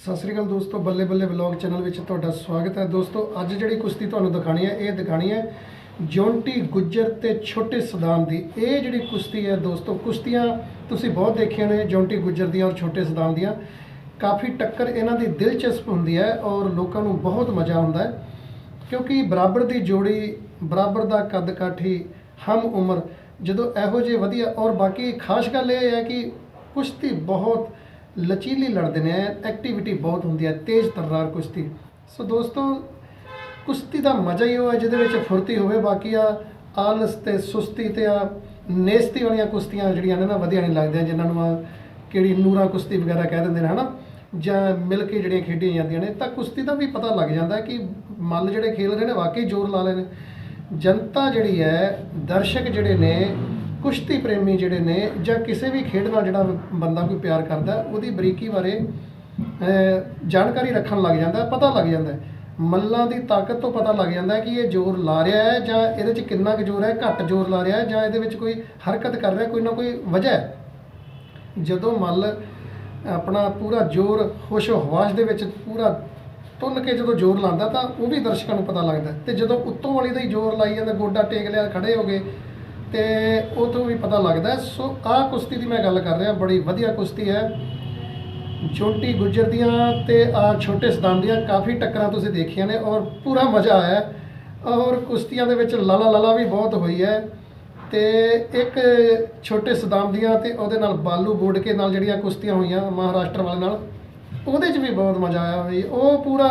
ਸਤਿ ਸ੍ਰੀ ਅਕਾਲ ਦੋਸਤੋ, ਬੱਲੇ Balle vlog channel ਵਿੱਚ ਤੁਹਾਡਾ ਸਵਾਗਤ ਹੈ। ਦੋਸਤੋ, ਅੱਜ ਜਿਹੜੀ ਕੁਸ਼ਤੀ ਤੁਹਾਨੂੰ ਦਿਖਾਣੀ ਹੈ, ਇਹ ਦਿਖਾਣੀ ਹੈ ਜੌਂਟੀ ਗੁੱਜਰ ਤੇ ਛੋਟੇ ਸਦਾਮ ਦੀ। ਇਹ ਜਿਹੜੀ ਕੁਸ਼ਤੀ ਹੈ ਦੋਸਤੋ, ਕੁਸ਼ਤੀਆਂ ਤੁਸੀਂ ਬਹੁਤ ਦੇਖੀਆਂ ਨੇ, ਜੌਂਟੀ ਗੁੱਜਰ ਦੀਆਂ ਔਰ ਛੋਟੇ ਸਦਾਮ ਦੀਆਂ। ਕਾਫੀ ਟੱਕਰ ਇਹਨਾਂ ਦੀ ਦਿਲਚਸਪ ਹੁੰਦੀ ਹੈ ਔਰ ਲੋਕਾਂ ਨੂੰ ਬਹੁਤ ਮਜ਼ਾ ਆਉਂਦਾ ਹੈ। ਕਿਉਂਕਿ ਬਰਾਬਰ ਦੀ ਜੋੜੀ, ਬਰਾਬਰ ਦਾ ਕੱਦ ਕਾਠੀ ਹਮ ਉਮਰ ਜਦੋਂ ਇਹੋ ਜਿਹੇ ਵਧੀਆ ਔਰ ਬਾਕੀ ਖਾਸ ਗੱਲ ਇਹ ਹੈ ਕਿ ਕੁਸ਼ਤੀ ਬਹੁਤ ਲਚੀਲੀ ਲੜਦੇ ਨੇ ਐਕਟੀਵਿਟੀ ਬਹੁਤ ਹੁੰਦੀ ਹੈ, ਤੇਜ਼ ਤਰਾਰ ਕੁਸ਼ਤੀ। ਸੋ ਦੋਸਤੋ, ਕੁਸ਼ਤੀ ਦਾ ਮਜ਼ਾ ਹੀ ਉਹ ਹੈ, ਜਿਹਦੇ ਵਿੱਚ ਫੁਰਤੀ ਹੋਵੇ, ਬਾਕੀ ਆ ਆਲਸ ਤੇ ਸੁਸਤੀ ਤੇ ਆ ਨੇਸਤੀ ਵਾਲੀਆਂ ਕੁਸ਼ਤੀਆਂ ਜਿਹੜੀਆਂ ਨੇ ਨਾ, ਵਧੀਆ ਨਹੀਂ ਲੱਗਦੀਆਂ, ਜਿਨ੍ਹਾਂ ਨੂੰ ਆ ਕਿਹੜੀ ਨੂਰਾ ਕੁਸ਼ਤੀ ਵਗੈਰਾ ਕਹਿ ਦਿੰਦੇ ਨੇ, ਹਨਾ? ਜਾਂ ਮਿਲ ਕੇ ਜਿਹੜੀਆਂ ਖੇਡੀਆਂ ਜਾਂਦੀਆਂ ਨੇ, ਤਾਂ ਕੁਸ਼ਤੀ ਦਾ ਵੀ ਪਤਾ ਲੱਗ ਜਾਂਦਾ ਕਿ ਮੱਲ ਜਿਹੜੇ ਖੇਲ ਰਹੇ ਨੇ, ਵਾਕਈ ਜ਼ੋਰ ਲਾ ਰਹੇ ਨੇ। ਜਨਤਾ ਜਿਹੜੀ ਹੈ, ਦਰਸ਼ਕ ਜਿਹੜੇ ਨੇ ਕੁਸ਼ਤੀ ਪ੍ਰੇਮੀ ਜਿਹੜੇ ਨੇ ਜਾਂ ਕਿਸੇ ਵੀ ਖੇਡ ਨਾਲ ਜਿਹੜਾ ਬੰਦਾ ਕੋਈ ਪਿਆਰ ਕਰਦਾ, ਉਹਦੀ ਬਰੀਕੀ ਬਾਰੇ ਜਾਣਕਾਰੀ ਰੱਖਣ ਲੱਗ ਜਾਂਦਾ, ਪਤਾ ਲੱਗ ਜਾਂਦਾ ਮੱਲਾਂ ਦੀ ਤਾਕਤ ਤੋਂ ਪਤਾ ਲੱਗ ਜਾਂਦਾ ਕਿ ਇਹ ਜ਼ੋਰ ਲਾ ਰਿਹਾ ਹੈ ਜਾਂ ਇਹਦੇ 'ਚ ਕਿੰਨਾ ਕੁ ਜ਼ੋਰ ਹੈ, ਘੱਟ ਜ਼ੋਰ ਲਾ ਰਿਹਾ ਹੈ ਜਾਂ ਇਹਦੇ ਵਿੱਚ ਕੋਈ ਹਰਕਤ ਕਰ ਰਿਹਾ, ਕੋਈ ਨਾ ਕੋਈ ਵਜ੍ਹਾ ਹੈ। ਜਦੋਂ ਮੱਲ ਆਪਣਾ ਪੂਰਾ ਜ਼ੋਰ ਖੁਸ਼ ਹਵਾਸ਼ ਦੇ ਵਿੱਚ ਪੂਰਾ ਤੁੰਨ ਕੇ ਜਦੋਂ ਜ਼ੋਰ ਲਾਉਂਦਾ ਤਾਂ ਉਹ ਵੀ ਦਰਸ਼ਕਾਂ ਨੂੰ ਪਤਾ ਲੱਗਦਾ ਤੇ ਜਦੋਂ ਉੱਤੋਂ ਵਾਲੀ ਦਾ ਹੀ ਜ਼ੋਰ ਲਾਈ ਜਾਂਦਾ, ਗੋਡਾ ਟੇਕ ਲਿਆ, ਖੜੇ ਹੋ ਗਏ ਤੇ ਉਹ ਤੋਂ ਵੀ ਪਤਾ ਲੱਗਦਾ ਸੋ ਆਹ ਕੁਸ਼ਤੀ ਦੀ ਮੈਂ ਗੱਲ ਕਰ ਰਿਹਾ, ਬੜੀ ਵਧੀਆ ਕੁਸ਼ਤੀ ਹੈ। ਛੋਟੀ ਗੁੱਜਰ ਦੀਆਂ ਤੇ ਆ ਛੋਟੇ ਸਦਾਮ ਦੀਆਂ ਕਾਫੀ ਟੱਕਰਾਂ ਤੁਸੀਂ ਦੇਖੀਆਂ ਨੇ ਔਰ ਪੂਰਾ ਮਜ਼ਾ ਆਇਆ ਔਰ ਕੁਸ਼ਤੀਆਂ ਦੇ ਵਿੱਚ ਲਾਲਾ ਲਾਲਾ ਵੀ ਬਹੁਤ ਹੋਈ ਹੈ ਤੇ ਇੱਕ ਛੋਟੇ ਸਦਾਮ ਦੀਆਂ ਤੇ ਉਹਦੇ ਨਾਲ ਬਾਲੂ ਬੋੜਕੇ ਨਾਲ ਜਿਹੜੀਆਂ ਕੁਸ਼ਤੀਆਂ ਹੋਈਆਂ ਮਹਾਰਾਸ਼ਟਰ ਵਾਲੇ ਨਾਲ, ਉਹਦੇ 'ਚ ਵੀ ਬਹੁਤ ਮਜ਼ਾ ਆਇਆ ਹੋਈ ਉਹ ਪੂਰਾ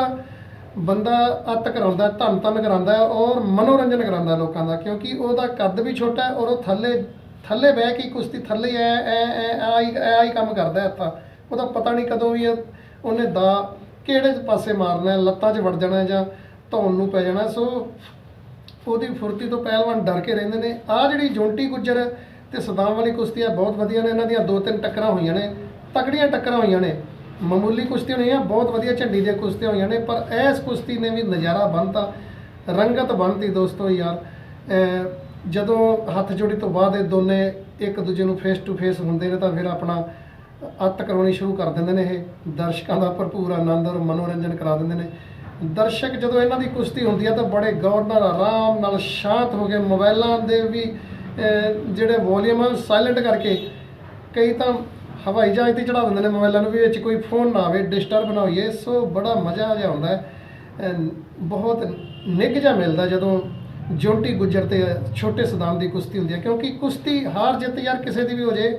ਬੰਦਾ ਅੱਤ ਕਰਾਉਂਦਾ ਧੰਨ ਧੰਨ ਕਰਾਉਂਦਾ ਹੈ ਔਰ ਮਨੋਰੰਜਨ ਕਰਾਉਂਦਾ ਲੋਕਾਂ ਦਾ, ਕਿਉਂਕਿ ਉਹਦਾ ਕੱਦ ਵੀ ਛੋਟਾ ਹੈ ਔਰ ਉਹ ਥੱਲੇ ਥੱਲੇ ਬਹਿ ਕੇ ਕੁਸ਼ਤੀ ਥੱਲੇ ਐ ਐ ਐ ਆਈ ਆਈ ਕੰਮ ਕਰਦਾ ਹੈ ਤਾਂ। ਉਹਦਾ ਪਤਾ ਨਹੀਂ ਕਦੋਂ ਵੀ ਇਹ- ਉਹਨੇ ਦਾ ਕਿਹੜੇ ਪਾਸੇ ਮਾਰਨਾ ਹੈ, ਲੱਤਾਂ 'ਚ ਵੜ ਜਾਣਾ ਜਾਂ ਧੌਣ ਨੂੰ ਪੈ ਜਾਣਾ ਸੋ ਉਹਦੀ ਫੁਰਤੀ ਤੋਂ ਪਹਿਲਵਾਨ ਡਰ ਕੇ ਰਹਿੰਦੇ ਨੇ। ਆ ਜਿਹੜੀ ਜੌਂਟੀ ਗੁੱਜਰ ਤੇ ਸਦਾਮ ਵਾਲੀ ਕੁਸ਼ਤੀਆਂ ਬਹੁਤ ਵਧੀਆ ਨੇ। ਇਹਨਾਂ ਦੀਆਂ ਦੋ ਤਿੰਨ ਟੱਕਰਾਂ ਹੋਈਆਂ ਨੇ, ਤਕੜੀਆਂ ਟੱਕਰਾਂ ਹੋਈਆਂ ਨੇ। ਮਾਮੂਲੀ ਕੁਸ਼ਤੀਆਂ ਨਹੀਂ ਆ, ਬਹੁਤ ਵਧੀਆ ਝੰਡੀ ਦੀਆਂ ਕੁਸ਼ਤੀਆਂ ਹੋਈਆਂ ਨੇ, ਪਰ ਇਸ ਕੁਸ਼ਤੀ ਨੇ ਵੀ ਨਜ਼ਾਰਾ ਬੰਨਤਾ ਰੰਗਤ ਬੰਨਤੀ ਦੋਸਤੋ ਯਾਰ। ਜਦੋਂ ਹੱਥ ਜੋੜੀ ਤੋਂ ਬਾਅਦ ਇਹ ਦੋਨੇ ਇੱਕ ਦੂਜੇ ਨੂੰ ਫੇਸ ਟੂ ਫੇਸ ਹੁੰਦੇ ਨੇ, ਤਾਂ ਫਿਰ ਆਪਣਾ ਅੱਤ ਕਰਾਉਣੀ ਸ਼ੁਰੂ ਕਰ ਦਿੰਦੇ ਨੇ ਇਹ। ਦਰਸ਼ਕਾਂ ਦਾ ਭਰਪੂਰ ਆਨੰਦ ਔਰ ਮਨੋਰੰਜਨ ਕਰਾ ਦਿੰਦੇ ਨੇ। ਦਰਸ਼ਕ ਜਦੋਂ ਇਹਨਾਂ ਦੀ ਕੁਸ਼ਤੀ ਹੁੰਦੀ ਆ, ਤਾਂ ਬੜੇ ਗੌਰ ਨਾਲ, ਆਰਾਮ ਨਾਲ ਸ਼ਾਂਤ ਹੋ ਕੇ ਮੋਬਾਈਲਾਂ ਦੇ ਵੀ ਜਿਹੜੇ ਵੋਲੀਅਮ ਆ ਸਾਇਲੈਂਟ ਕਰਕੇ ਕਈ ਤਾਂ ਹਵਾਈ ਜਹਾਜ਼ ਤੇ ਚੜਾ ਦਿੰਦੇ ਨੇ ਮੋਬਾਈਲਾਂ ਨੂੰ ਵੀ ਵਿੱਚ ਕੋਈ ਫੋਨ ਨਾ ਆਵੇ ਡਿਸਟਰਬ ਨਾ ਹੋਈਏ, ਸੋ ਬੜਾ ਮਜ਼ਾ ਜਿਹਾ ਆਉਂਦਾ ਹੈ। ਬਹੁਤ ਨਿੱਘ ਜਿਹਾ ਮਿਲਦਾ ਜਦੋਂ ਜੋਟੀ ਗੁੱਜਰ ਤੇ ਛੋਟੇ ਸਦਾਮ ਦੀ ਕੁਸ਼ਤੀ ਹੁੰਦੀ ਹੈ, ਕਿਉਂਕਿ ਕੁਸ਼ਤੀ ਹਾਰ ਜਿੱਤ ਯਾਰ ਕਿਸੇ ਦੀ ਵੀ ਹੋ ਜੇ।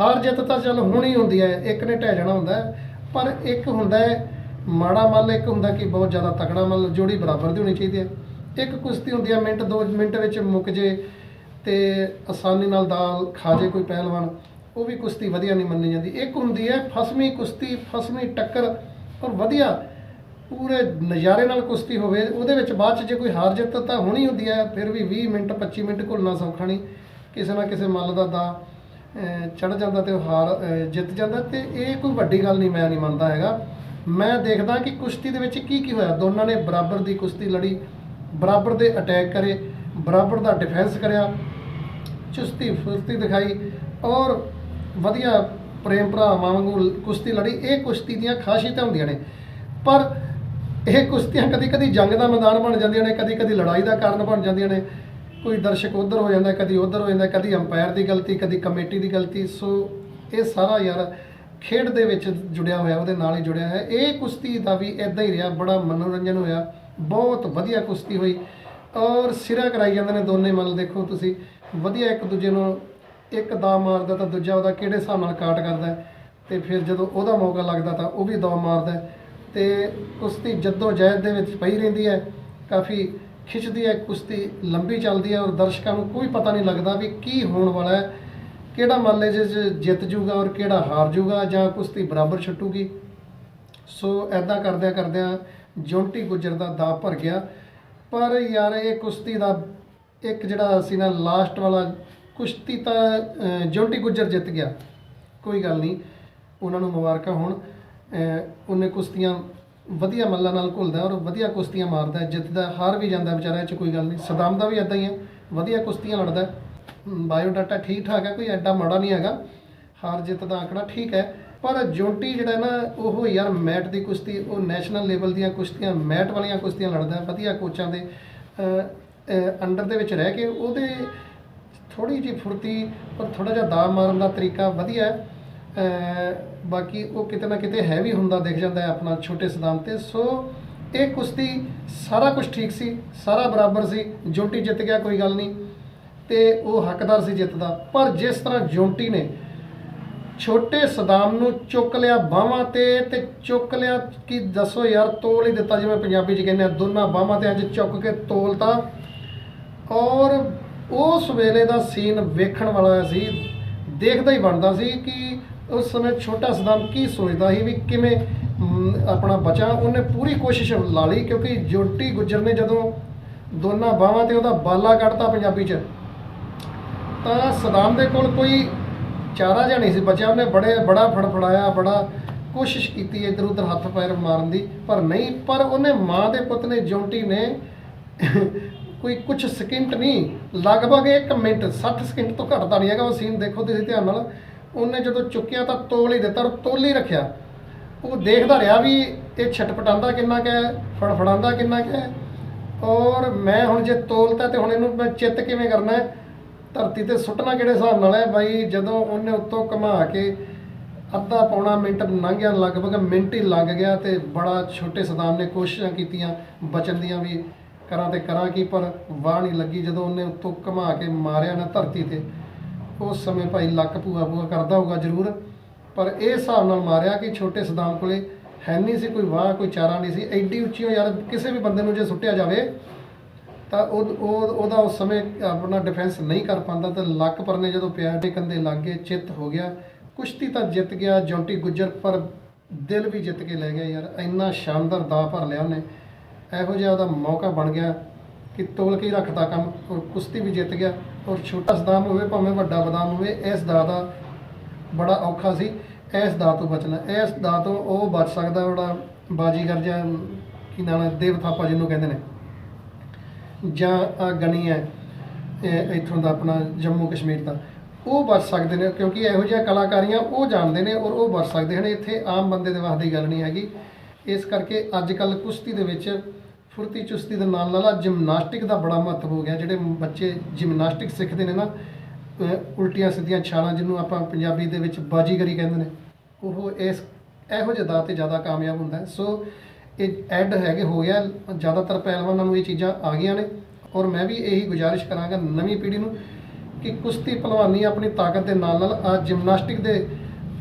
ਹਾਰ ਜਿੱਤ ਤਾਂ ਚਲ ਹੋਣੀ ਹੁੰਦੀ ਹੈ, ਇੱਕ ਨੇ ਢਹਿ ਜਾਣਾ ਹੁੰਦਾ ਪਰ ਇੱਕ ਹੁੰਦਾ ਹੈ, ਮਾੜਾ ਮੱਲ, ਇੱਕ ਹੁੰਦਾ ਕਿ ਬਹੁਤ ਜ਼ਿਆਦਾ ਤਕੜਾ ਮੱਲ, ਜੋੜੀ ਬਰਾਬਰ ਦੀ ਹੋਣੀ ਚਾਹੀਦੀ ਹੈ। ਇੱਕ ਕੁਸ਼ਤੀ ਹੁੰਦੀ ਹੈ, ਮਿੰਟ 2 ਮਿੰਟ ਵਿੱਚ ਮੁੱਕ ਜੇ ਤੇ ਆਸਾਨੀ ਨਾਲ ਦਾਲ ਖਾ ਜੇ ਕੋਈ ਪਹਿਲਵਾਨ। ਉਹ ਵੀ ਕੁਸ਼ਤੀ ਵਧੀਆ ਨਹੀਂ ਮੰਨੀ ਜਾਂਦੀ। ਇੱਕ ਹੁੰਦੀ ਹੈ ਫਸਮੀ ਕੁਸ਼ਤੀ ਫਸਮੀ ਟੱਕਰ ਔਰ ਵਧੀਆ ਪੂਰੇ ਨਜ਼ਾਰੇ ਨਾਲ ਕੁਸ਼ਤੀ ਹੋਵੇ। ਉਹਦੇ ਵਿੱਚ ਬਾਅਦ ਚ ਜੇ ਕੋਈ ਹਾਰ ਜਿੱਤ ਤਾਂ ਹੋਣੀ ਹੁੰਦੀ ਹੈ, ਫਿਰ ਵੀ 20 ਮਿੰਟ 25 ਮਿੰਟ ਘੁਲਣਾ ਸੌਖਾ ਨਹੀਂ। ਕਿਸੇ ਨਾ ਕਿਸੇ ਮੱਲ ਦਾ ਦਾ ਚੜ ਜਾਂਦਾ ਤੇ ਉਹ ਹਾਰ ਜਿੱਤ ਜਾਂਦਾ ਤੇ ਇਹ ਕੋਈ ਵੱਡੀ ਗੱਲ ਨਹੀਂ, ਮੈਂ ਨਹੀਂ ਮੰਨਦਾ ਹੈਗਾ। ਮੈਂ ਦੇਖਦਾ ਕਿ ਕੁਸ਼ਤੀ ਦੇ ਵਿੱਚ ਕੀ ਕੀ ਹੋਇਆ। ਦੋਨਾਂ ਨੇ ਬਰਾਬਰ ਦੀ ਕੁਸ਼ਤੀ ਲੜੀ, ਬਰਾਬਰ ਦੇ ਅਟੈਕ ਕਰੇ, ਬਰਾਬਰ ਦਾ ਡਿਫੈਂਸ ਕਰਿਆ ਚੁਸਤੀ ਫੁਰਤੀ ਦਿਖਾਈ ਔਰ ਵਧੀਆ ਪ੍ਰੇਮ ਭਰਾਵਾਂ ਵਾਂਗੂ ਕੁਸ਼ਤੀ ਲੜੀ, ਇਹ ਕੁਸ਼ਤੀ ਦੀਆਂ ਖਾਸੀਅਤਾਂ ਹੁੰਦੀਆਂ ਨੇ। ਪਰ ਇਹ ਕੁਸ਼ਤੀਆਂ ਕਦੀ ਕਦੀ ਜੰਗ ਦਾ ਮੈਦਾਨ ਬਣ ਜਾਂਦੀਆਂ ਨੇ, ਕਦੀ ਕਦੀ ਲੜਾਈ ਦਾ ਕਾਰਨ ਬਣ ਜਾਂਦੀਆਂ ਨੇ। ਕੋਈ ਦਰਸ਼ਕ ਉਧਰ ਹੋ ਜਾਂਦਾ, ਕਦੀ ਉਧਰ ਹੋ ਜਾਂਦਾ, ਕਦੀ ਅੰਪਾਇਰ ਦੀ ਗਲਤੀ, ਕਦੀ ਕਮੇਟੀ ਦੀ ਗਲਤੀ। ਸੋ ਇਹ ਸਾਰਾ ਯਾਰ ਖੇਡ ਦੇ ਵਿੱਚ ਜੁੜਿਆ ਹੋਇਆ, ਉਹਦੇ ਨਾਲ ਹੀ ਜੁੜਿਆ ਹੈ ਇਹ ਕੁਸ਼ਤੀ ਦਾ ਵੀ ਇਦਾਂ ਹੀ ਰਿਹਾ, ਬੜਾ ਮਨੋਰੰਜਨ ਹੋਇਆ, ਬਹੁਤ ਵਧੀਆ ਕੁਸ਼ਤੀ ਹੋਈ। ਔਰ ਸਿਰਾ ਕਰਾਈ ਜਾਂਦੇ ਨੇ ਦੋਨੇ ਮੱਲ, ਦੇਖੋ ਤੁਸੀਂ। ਵਧੀਆ ਇੱਕ ਦੂਜੇ ਨੂੰ ਇੱਕ ਦਾ ਮਾਰਦਾ ਤਾਂ ਦੂਜਾ ਉਹਦਾ ਕਿਹੜੇ ਹਿਸਾਬ ਨਾਲ ਕਾਟ ਕਰਦਾ ਹੈ? ਤੇ ਫਿਰ ਜਦੋਂ ਉਹਦਾ ਮੌਕਾ ਲੱਗਦਾ ਤਾਂ ਉਹ ਵੀ ਦੌ ਮਾਰਦਾ ਹੈ। ਤੇ ਕੁਸ਼ਤੀ ਜੱਦੋ ਜਹਿਦ ਦੇ ਵਿੱਚ ਪਈ ਰਹਿੰਦੀ ਹੈ। ਕਾਫੀ ਖਿੱਚਦੀ ਹੈ, ਕੁਸ਼ਤੀ ਲੰਬੀ ਚੱਲਦੀ ਹੈ ਔਰ ਦਰਸ਼ਕਾਂ ਨੂੰ ਕੋਈ ਪਤਾ ਨਹੀਂ ਲੱਗਦਾ ਵੀ ਕੀ ਹੋਣ ਵਾਲਾ ਹੈ। ਕਿਹੜਾ ਮੱਲੇ 'ਚ ਜਿੱਤ ਜੂਗਾ ਔਰ ਕਿਹੜਾ ਹਾਰ ਜੂਗਾ ਜਾਂ ਕੁਸ਼ਤੀ ਬਰਾਬਰ ਛੱਟੂਗੀ ਸੋ ਐਦਾਂ ਕਰਦਿਆਂ ਕਰਦਿਆਂ ਜੌਂਟੀ ਗੁੱਜਰ ਦਾ ਦਾ ਭਰ ਗਿਆ। ਪਰ ਯਾਰ ਇਹ ਕੁਸ਼ਤੀ ਦਾ ਇੱਕ ਜਿਹੜਾ ਸੀ ਨਾ ਲਾਸਟ ਵਾਲਾ ਕੁਸ਼ਤੀ ਤਾਂ ਅਹ, ਜੌਂਟੀ ਗੁੱਜਰ ਜਿੱਤ ਗਿਆ। ਕੋਈ ਗੱਲ ਨਹੀਂ ਉਹਨਾਂ ਨੂੰ ਮੁਬਾਰਕਾਂ ਹੋਣ। ਉਹਨੇ ਕੁਸ਼ਤੀਆਂ ਵਧੀਆ ਮੱਲਾਂ ਨਾਲ ਘੁਲਦਾ ਔਰ ਵਧੀਆ ਕੁਸ਼ਤੀਆਂ ਮਾਰਦਾ ਜਿੱਤਦਾ ਹਾਰ ਵੀ ਜਾਂਦਾ ਵਿਚਾਰਾ ਇਹ ਚ ਕੋਈ ਗੱਲ ਨਹੀਂ। ਸਦਾਮ ਦਾ ਵੀ ਇਦਾਂ ਹੀ ਹੈ। ਵਧੀਆ ਕੁਸ਼ਤੀਆਂ ਲੜਦਾ ਹੈ। ਬਾਇਓ ਡਾਟਾ ਠੀਕ ਠਾਕ ਹੈ ਕੋਈ ਐਡਾ ਮਾੜਾ ਨਹੀਂ ਹੈਗਾ। ਹਾਰ ਜਿੱਤ ਦਾ ਆંકੜਾ ਠੀਕ ਹੈ। ਪਰ ਜੋਂਟੀ ਜਿਹੜਾ ਨਾ ਉਹ ਯਾਰ ਮੈਟ ਦੀ ਕੁਸ਼ਤੀ ਉਹ ਨੈਸ਼ਨਲ ਲੈਵਲ ਦੀਆਂ ਕੁਸ਼ਤੀਆਂ ਮੈਟ ਵਾਲੀਆਂ ਕੁਸ਼ਤੀਆਂ ਲੜਦਾ ਵਧੀਆ ਕੋਚਾਂ ਦੇ ਅੰਡਰ ਦੇ ਵਿੱਚ ਰਹਿ ਕੇ ਉਹਦੇ ਥੋੜੀ ਜਿਹੀ ਫੁਰਤੀ ਪਰ ਥੋੜਾ ਜਿਹਾ ਦਾ ਮਾਰਨ ਦਾ ਤਰੀਕਾ ਵਧੀਆ ਹੈ। ਬਾਕੀ ਉਹ ਕਿਤੇ ਨਾ ਕਿਤੇ ਹੈਵੀ ਹੁੰਦਾ ਦਿਖ ਜਾਂਦਾ ਹੈ ਆਪਣਾ ਛੋਟੇ ਸਦਾਮ ਤੇ। ਸੋ ਇਹ ਕੁਸ਼ਤੀ ਸਾਰਾ ਕੁਝ ਠੀਕ ਸੀ, ਸਾਰਾ ਬਰਾਬਰ ਸੀ, ਜੋਂਟੀ ਜਿੱਤ ਗਿਆ ਕੋਈ ਗੱਲ ਨਹੀਂ। ਤੇ ਉਹ ਹੱਕਦਾਰ ਸੀ ਜਿੱਤ ਦਾ ਪਰ ਜਿਸ ਤਰ੍ਹਾਂ ਜੋਂਟੀ ਨੇ ਛੋਟੇ ਸਦਾਮ ਨੂੰ ਚੁੱਕ ਲਿਆ ਬਾਹਾਂ ਤੇ ਤੇ ਚੁੱਕ ਲਿਆ ਕਿ ਦੱਸੋ ਯਾਰ ਤੋਲ ਹੀ ਦਿੱਤਾ ਜਿਵੇਂ ਪੰਜਾਬੀ ਚ ਕਹਿੰਦੇ ਆ, ਦੋਨਾਂ ਬਾਹਾਂ ਤੇ ਅੱਜ ਚੁੱਕ ਕੇ ਤੋਲਤਾ। ਔਰ ਉਸ ਵੇਲੇ ਦਾ ਸੀਨ ਵੇਖਣ ਵਾਲਾ ਸੀ, ਦੇਖਦਾ ਹੀ ਬਣਦਾ ਸੀ ਕਿ ਉਸ ਸਮੇਂ ਛੋਟਾ ਸਦਾਮ ਕੀ ਸੋਚਦਾ ਸੀ ਵੀ ਕਿਵੇਂ ਆਪਣਾ ਬਚਾ ਉਹਨੇ ਪੂਰੀ ਕੋਸ਼ਿਸ਼ ਲਾ ਲਈ ਕਿਉਂਕਿ ਜੋਟੀ ਗੁੱਜਰ ਨੇ ਜਦੋਂ ਦੋਨਾਂ ਬਾਹਾਂ ਤੇ ਉਹਦਾ ਬਾਲਾ ਕੱਢਤਾ ਪੰਜਾਬੀ ਚ, ਤਾਂ ਸਦਾਮ ਦੇ ਕੋਲ ਕੋਈ ਚਾਰਾ ਜਿਹਾ ਨਹੀਂ ਸੀ ਬਚਿਆ। ਉਹਨੇ ਬੜੇ, ਬੜਾ ਫੜਫੜਾਇਆ, ਬੜਾ ਕੋਸ਼ਿਸ਼ ਕੀਤੀ ਇੱਧਰ ਉੱਧਰ ਹੱਥ ਪੈਰ ਮਾਰਨ ਦੀ, ਪਰ ਨਹੀਂ, ਪਰ ਉਹਨੇ ਮਾਂ ਦੇ ਪੁੱਤ ਨੇ ਜੌਂਟੀ ਨੇ ਕੋਈ ਕੁਝ ਸਕਿੰਟ ਨਹੀਂ, ਲਗਭਗ 1 ਮਿੰਟ 60 ਸਕਿੰਟ ਤੋਂ ਘੱਟ ਤਾਂ ਨਹੀਂ ਹੈਗਾ ਉਹ ਸੀਨ ਦੇਖੋ ਤੁਸੀਂ ਧਿਆਨ ਨਾਲ। ਉਹਨੇ ਜਦੋਂ ਚੁੱਕਿਆ ਤਾਂ ਤੋਲ ਹੀ ਦਿੱਤਾ ਔਰ ਤੋਲ ਹੀ ਰੱਖਿਆ। ਉਹ ਦੇਖਦਾ ਰਿਹਾ ਵੀ ਇਹ ਛਟਪਟਾਉਂਦਾ ਕਿੰਨਾ ਕੁ ਹੈ, ਫੜਫੜਾਉਂਦਾ ਕਿੰਨਾ ਕੁ ਹੈ। ਔਰ ਮੈਂ ਹੁਣ ਜੇ ਤੋਲਤਾ ਤੇ ਹੁਣ ਇਹਨੂੰ ਮੈਂ ਚਿੱਤ ਕਿਵੇਂ ਕਰਨਾ ਹੈ? ਧਰਤੀ ਤੇ ਸੁੱਟਣਾ ਕਿਹੜੇ ਹਿਸਾਬ ਨਾਲ ਹੈ? ਬਾਈ ਜਦੋਂ ਉਹਨੇ ਉੱਤੋਂ ਘੁਮਾ ਕੇ ਅੱਧਾ ਪੌਣਾ ਮਿੰਟ ਲੰਘ ਗਿਆ ਲਗਭਗ ਮਿੰਟ ਹੀ ਲੱਗ ਗਿਆ ਤੇ ਬੜਾ ਛੋਟੇ ਸਦਾਮ ਨੇ ਕੋਸ਼ਿਸ਼ਾਂ ਕੀਤੀਆਂ ਬਚਣ ਦੀਆਂ ਵੀ। ਕਰਾਂ ਤੇ ਕਰਾਂ ਕੀ, ਪਰ ਵਾਹ ਨਹੀਂ ਲੱਗੀ ਜਦੋਂ ਉਹਨੇ ਉੱਤੋਂ ਘੁਮਾ ਕੇ ਮਾਰਿਆ ਨਾ ਧਰਤੀ ਤੇ। ਉਸ ਸਮੇਂ ਭਾਈ ਲੱਕ ਭੂਆ ਭੂਆ ਕਰਦਾ ਹੋਊਗਾ ਜ਼ਰੂਰ, ਪਰ ਇਹ ਹਿਸਾਬ ਨਾਲ ਮਾਰਿਆ ਕਿ ਛੋਟੇ ਸਦਾਮ ਕੋਲੇ ਹੈ ਨਹੀਂ ਸੀ, ਕੋਈ ਵਾਹ, ਕੋਈ ਚਾਰਾ ਨਹੀਂ ਸੀ। ਐਡੀ ਉੱਚੀ ਯਾਰ, ਕਿਸੇ ਵੀ ਬੰਦੇ ਨੂੰ ਜੇ ਸੁੱਟਿਆ ਜਾਵੇ, ਤਾਂ ਉਹ ਉਹਦਾ ਉਸ ਸਮੇਂ ਆਪਣਾ ਡਿਫੈਂਸ ਨਹੀਂ ਕਰ ਪਾਉਂਦਾ। ਤੇ ਲੱਕ ਪਰਨੇ ਜਦੋਂ ਪਿਆ ਦੇ ਕੰਦੇ ਲੱਗ ਗਏ, ਚਿੱਤ ਹੋ ਗਿਆ। ਕੁਸ਼ਤੀ ਤਾਂ ਜਿੱਤ ਗਿਆ, ਜੌਂਟੀ ਗੁੱਜਰ, ਪਰ ਦਿਲ ਵੀ ਜਿੱਤ ਕੇ ਲੈ ਗਿਆ ਯਾਰ। ਇੰਨਾ ਸ਼ਾਨਦਾਰ ਦਾ ਭਰ ਲਿਆ ਉਹਨੇ। ਇਹੋ ਜਿਹਾ ਉਹਦਾ ਮੌਕਾ ਬਣ ਗਿਆ ਕਿ ਤੋਲ ਕੇ ਰੱਖਦਾ ਕੰਮ, ਔਰ ਕੁਸ਼ਤੀ ਵੀ ਜਿੱਤ ਗਿਆ, ਔਰ ਛੋਟਾ ਸਦਾਮ ਹੋਵੇ, ਭਾਵੇਂ ਵੱਡਾ ਬਦਾਮ ਹੋਵੇ, ਇਸ ਦਾ ਦਾ ਬੜਾ ਔਖਾ ਸੀ, ਇਸ ਦਾ ਤੋਂ ਬਚਣਾ, ਇਸ ਦਾ ਤੋਂ ਉਹ ਬਚ ਸਕਦਾ ਜਿਹੜਾ ਬਾਜੀਗਰ ਜਾਂ ਕੀ ਨਾਮ ਹੈ ਦੇਵ ਥਾਪਾ ਜਿਹਨੂੰ ਕਹਿੰਦੇ ਨੇ। ਜਾਂ ਆਹ ਗਣੀ ਹੈ ਇੱਥੋਂ ਦਾ ਆਪਣਾ ਜੰਮੂ ਕਸ਼ਮੀਰ ਦਾ, ਉਹ ਬਚ ਸਕਦੇ ਨੇ, ਕਿਉਂਕਿ ਇਹੋ ਜਿਹੀਆਂ ਕਲਾਕਾਰੀਆਂ ਉਹ ਜਾਣਦੇ ਨੇ, ਔਰ ਉਹ ਬਚ ਸਕਦੇ ਹਨ। ਇੱਥੇ ਆਮ ਬੰਦੇ ਦੇ ਵਾਸ ਗੱਲ ਨਹੀਂ ਹੈਗੀ। ਇਸ ਕਰਕੇ ਅੱਜ ਕੱਲ ਕੁਸ਼ਤੀ ਦੇ ਵਿੱਚ ਫੁਰਤੀ ਚੁਸਤੀ ਦੇ ਨਾਲ ਨਾਲ ਜਿਮਨਾਸਟਿਕ ਦਾ ਬੜਾ ਮਹੱਤਵ ਹੋ ਗਿਆ। ਜਿਹੜੇ ਬੱਚੇ ਜਿਮਨਾਸਟਿਕ ਸਿੱਖਦੇ ਨੇ ਨਾ ਉਲਟੀਆਂ ਸਿੱਧੀਆਂ ਛਾਲਾਂ ਜਿਹਨੂੰ ਆਪਾਂ ਪੰਜਾਬੀ ਦੇ ਵਿੱਚ ਬਾਜੀਗਰੀ ਕਹਿੰਦੇ ਨੇ, ਉਹ ਇਸ ਇਹੋ ਜਿਹੇ ਦਾ ਤੇ ਜ਼ਿਆਦਾ ਕਾਮਯਾਬ ਹੁੰਦਾ ਸੋ ਇਹ ਐਡ ਹੈਗੇ, ਹੋ ਗਿਆ। ਜ਼ਿਆਦਾਤਰ ਪਹਿਲਵਾਨਾਂ ਨੂੰ ਇਹ ਚੀਜ਼ਾਂ ਆ ਗਈਆਂ ਨੇ ਔਰ ਮੈਂ ਵੀ ਇਹੀ ਗੁਜ਼ਾਰਿਸ਼ ਕਰਾਂਗਾ ਨਵੀਂ ਪੀੜ੍ਹੀ ਨੂੰ ਕਿ ਕੁਸ਼ਤੀ ਪਹਿਲਵਾਨੀ ਆਪਣੀ ਤਾਕਤ ਦੇ ਨਾਲ ਨਾਲ ਆ ਜਿਮਨਾਸਟਿਕ ਦੇ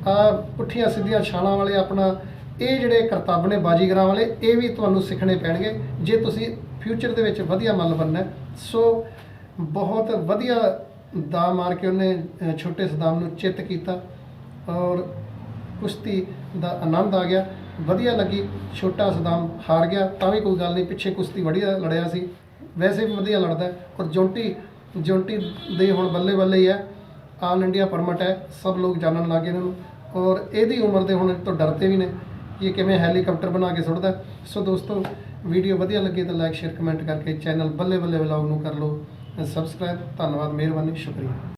ਆ ਪੁੱਠੀਆਂ ਸਿੱਧੀਆਂ ਛਾਲਾਂ ਵਾਲੇ ਆਪਣਾ ਇਹ ਜਿਹੜੇ ਕਰਤੱਵ ਨੇ ਬਾਜੀਗਰਾਂ ਵਾਲੇ, ਇਹ ਵੀ ਤੁਹਾਨੂੰ ਸਿੱਖਣੇ ਪੈਣਗੇ। ਜੇ ਤੁਸੀਂ ਫਿਊਚਰ ਦੇ ਵਿੱਚ ਵਧੀਆ ਮੱਲ ਬਣਨਾ ਸੋ ਬਹੁਤ ਵਧੀਆ ਦਾ ਮਾਰ ਕੇ ਉਹਨੇ ਛੋਟੇ ਸਦਾਮ ਨੂੰ ਚਿੱਤ ਕੀਤਾ ਔਰ ਕੁਸ਼ਤੀ ਦਾ ਆਨੰਦ ਆ ਗਿਆ। ਵਧੀਆ ਲੱਗੀ, ਛੋਟਾ ਸਦਾਮ ਹਾਰ ਗਿਆ, ਤਾਂ ਵੀ ਕੋਈ ਗੱਲ ਨਹੀਂ, ਪਿੱਛੇ ਕੁਸ਼ਤੀ ਵਧੀਆ ਲੜਿਆ ਸੀ। ਵੈਸੇ ਵੀ ਵਧੀਆ ਲੜਦਾ ਔਰ ਜੌਂਟੀ ਜੌਂਟੀ ਦੇ ਹੁਣ ਬੱਲੇ ਬੱਲੇ ਹੀ ਹੈ। ਆਲ ਇੰਡੀਆ ਪਰਮਿਟ ਹੈ, ਸਭ ਲੋਕ ਜਾਣਨ ਲੱਗੇ ਇਹਨਾਂ ਨੂੰ ਔਰ ਇਹਦੀ ਉਮਰ ਦੇ ਹੁਣ ਤੋਂ ਡਰਦੇ ਵੀ ਨੇ। ਕਿ ਇਹ ਕਿਵੇਂ ਹੈਲੀਕਾਪਟਰ ਬਣਾ ਕੇ ਸੁੱਟਦਾ ਸੋ ਦੋਸਤੋ, ਵੀਡੀਓ ਵਧੀਆ ਲੱਗੇ ਤਾਂ ਲਾਈਕ ਸ਼ੇਅਰ ਕਮੈਂਟ ਕਰਕੇ ਚੈਨਲ ਬੱਲੇ ਬੱਲੇ ਵਲੌਗ ਨੂੰ ਕਰ ਲਓ ਸਬਸਕ੍ਰਾਈਬ ਧੰਨਵਾਦ, ਮਿਹਰਬਾਨੀ, ਸ਼ੁਕਰੀਆ।